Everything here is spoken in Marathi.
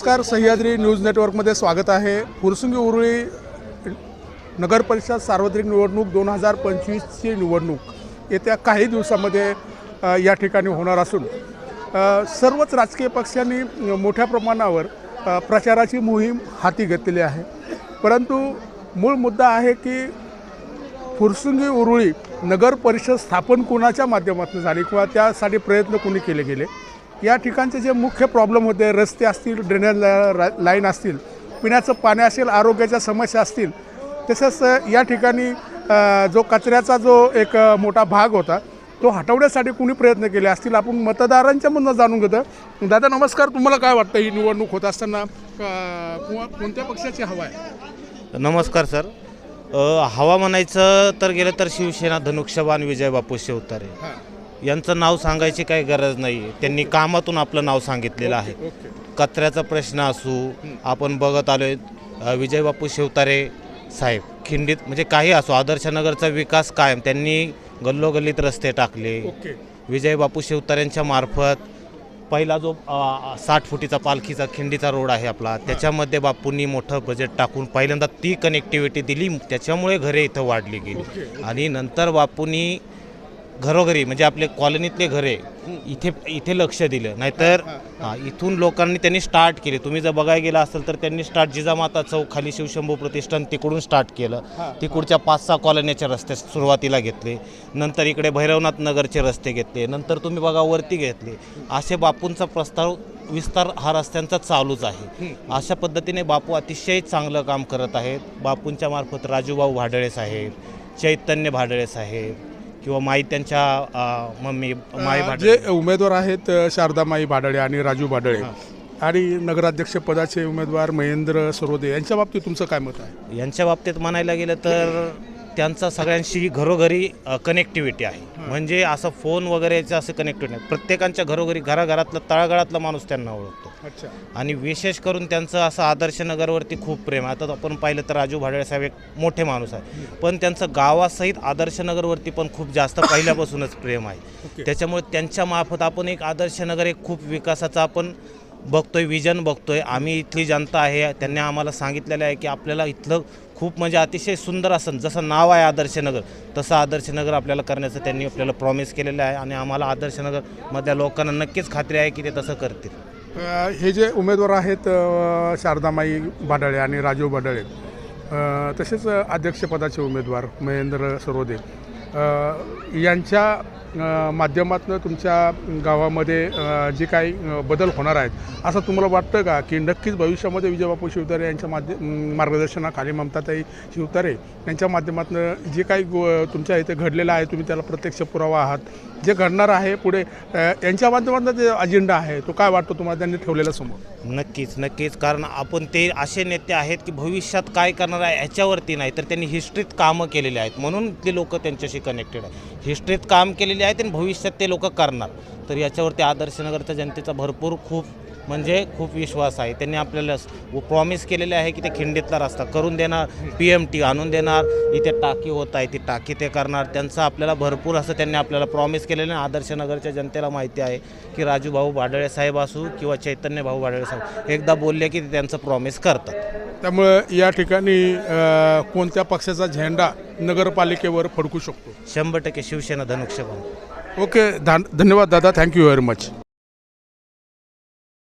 नमस्कार सह्याद्री न्यूज नेटवर्कमध्ये स्वागत आहे. फुरसुंगी उरुळी नगरपरिषद सार्वत्रिक निवडणूक दोन हजार पंचवीसची निवडणूक येत्या काही दिवसामध्ये या ठिकाणी होणार असून सर्वच राजकीय पक्षांनी मोठ्या प्रमाणावर प्रचाराची मोहीम हाती घेतलेली आहे. परंतु मूळ मुद्दा आहे की फुरसुंगी उरुळी नगर परिषद स्थापन कोणाच्या माध्यमातून झाली किंवा त्यासाठी प्रयत्न कोणी केले गेले? या ठिकाणचे जे मुख्य प्रॉब्लेम होते रस्ते असतील ड्रेनेज लाईन असतील पिण्याचं पाणी असेल आरोग्याच्या समस्या असतील तसंच या ठिकाणी जो कचऱ्याचा जो एक मोठा भाग होता तो हटवण्यासाठी कुणी प्रयत्न केले असतील आपण मतदारांच्या मधनं जाणून घेतो दादा नमस्कार. तुम्हाला काय वाटतं ही निवडणूक होत असताना कोणत्या पक्षाची हवा आहे? नमस्कार सर. हवा म्हणायचं तर गेलं तर शिवसेना धनुष्यबाण विजय बापू शिवतारे यांचं नाव सांगायची काही गरज नाही. त्यांनी कामातून आपलं नाव सांगितलेलं आहे. कचऱ्याचा प्रश्न असू आपण बघत आलोय अ, विजय बापू शिवतारे साहेब खिंडीत म्हणजे काही असो आदर्शनगरचा विकास कायम त्यांनी गल्लोगल्लीत रस्ते टाकले. ओके. विजय बापू शिवतारेंच्या मार्फत पहिला जो साठ फुटीचा पालखीचा खिंडीचा रोड आहे आपला त्याच्यामध्ये बापूंनी मोठं बजेट टाकून पहिल्यांदा ती कनेक्टिव्हिटी दिली त्याच्यामुळे घरे इथं वाढली गेली. आणि नंतर बापूंनी घरोघरी म्हणजे आपले कॉलनीतले घरे इथे इथे लक्ष दिलं. नाहीतर हां इथून लोकांनी त्यांनी स्टार्ट केले. तुम्ही जर बघायला गेला असेल तर त्यांनी स्टार्ट जिजामाता चौक खाली शिवशंभू प्रतिष्ठान तिकडून स्टार्ट केलं. तिकडच्या पाच सहा कॉलनीचे रस्ते सुरुवातीला घेतले. नंतर इकडे भैरवनाथ नगरचे रस्ते घेतले. नंतर तुम्ही बघा वरती घेतले. असे बापूंचा प्रस्ताव विस्तार हा रस्त्यांचा चालूच आहे. अशा पद्धतीने बापू अतिशय चांगलं काम करत आहेत. बापूंच्या मार्फत राजूभाऊ भाडळे साहेब चैतन्य भाडळे साहेब किंवा माई त्यांच्या मम्मी माई भाडळे जे उमेदवार आहेत अ, शारदामाई भाडळे आणि राजू भाडळे आणि नगराध्यक्ष पदाचे उमेदवार महेंद्र सरोदे यांच्या बाबतीत तुमचं काय मत आहे? यांच्या बाबतीत म्हणायला गेलं तर त्यांचा सगळ्यांशी घरोघरी कनेक्टिव्हिटी आहे. म्हणजे असं फोन वगैरेचं असं कनेक्टिव्हिटी नाही. प्रत्येकांच्या घरोघरी घराघरातला तळागाळातला माणूस त्यांना ओळखतो. आणि विशेष करून त्यांचं असं आदर्श नगरवरती खूप प्रेम आहे. आता आपण पाहिलं तर राजू भाडळे साहेब एक मोठे माणूस आहे. पण त्यांचं गावासहित आदर्श नगरवरती पण खूप जास्त पहिल्यापासूनच प्रेम आहे. त्याच्यामुळे त्यांच्या मार्फत आपण एक आदर्श नगर एक खूप विकासाचा आपण बघतोय विजन बघतोय. आम्ही इथली जनता आहे त्यांनी आम्हाला सांगितलेलं आहे की आपल्याला इथलं खूप म्हणजे अतिशय सुंदर असं जसं नाव आहे आदर्शनगर तसं आदर्शनगर आपल्याला करण्याचं त्यांनी आपल्याला प्रॉमिस केलेलं आहे आणि आम्हाला आदर्शनगरमधल्या लोकांना नक्कीच खात्री आहे की ते तसं करतील. हे जे उमेदवार आहेत शारदामाई भाडाळे आणि राजू भाडळे तसेच अध्यक्षपदाचे उमेदवार महेंद्र सरोदे यांच्या माध्यमातून तुमच्या गावामध्ये जे काही बदल होणार आहेत असं तुम्हाला वाटतं का? की नक्कीच भविष्यामध्ये विजयबापू शिवतारे यांच्या माध्य मार्गदर्शनाखाली ममताताई शिवतारे यांच्या माध्यमातून जे काही गो तुमच्या इथे घडलेलं आहे तुम्ही त्याला प्रत्यक्ष पुरावा आहात. जे घडणार आहे पुढे यांच्या माध्यमातून जे अजेंडा आहे तो काय वाटतो तुम्हाला त्यांनी ठेवलेला समोर? नक्कीच नक्कीच. कारण आपण ते असे नेते आहेत की भविष्यात काय करणार आहे ह्याच्यावरती नाही तर त्यांनी हिस्ट्रीत कामं केलेली आहेत. म्हणून ते लोक त्यांच्याशी कनेक्टेड आहे. हिस्ट्रीत काम केलेले आहेत आणि भविष्यात ते लोक करणार. तर याच्यावरती आदर्शनगरच्या जनतेचा भरपूर खूप म्हणजे खूप विश्वास आहे. त्यांनी आपल्याला प्रॉमिस केलेले आहे की ते खिंडीतला रस्ता करून देणार पी एम टी आणून देणार इथे टाकी होत आहे ती टाकी ते करणार. त्यांचं आपल्याला भरपूर असं त्यांनी आपल्याला प्रॉमिस केलेलं आहे. आदर्शनगरच्या जनतेला माहिती आहे की राजू भाऊ भाडळे साहेब असू किंवा चैतन्य भाऊ भाडळे साहेब एकदा बोलले की ते त्यांचं प्रॉमिस करतात. त्यामुळं या ठिकाणी कोणत्या पक्षाचा झेंडा नगरपालिकेवर फडकू शकतो? शंभर टक्के शिवसेना धनुष्यबाण. ओके धन्यवाद दादा. Thank you very much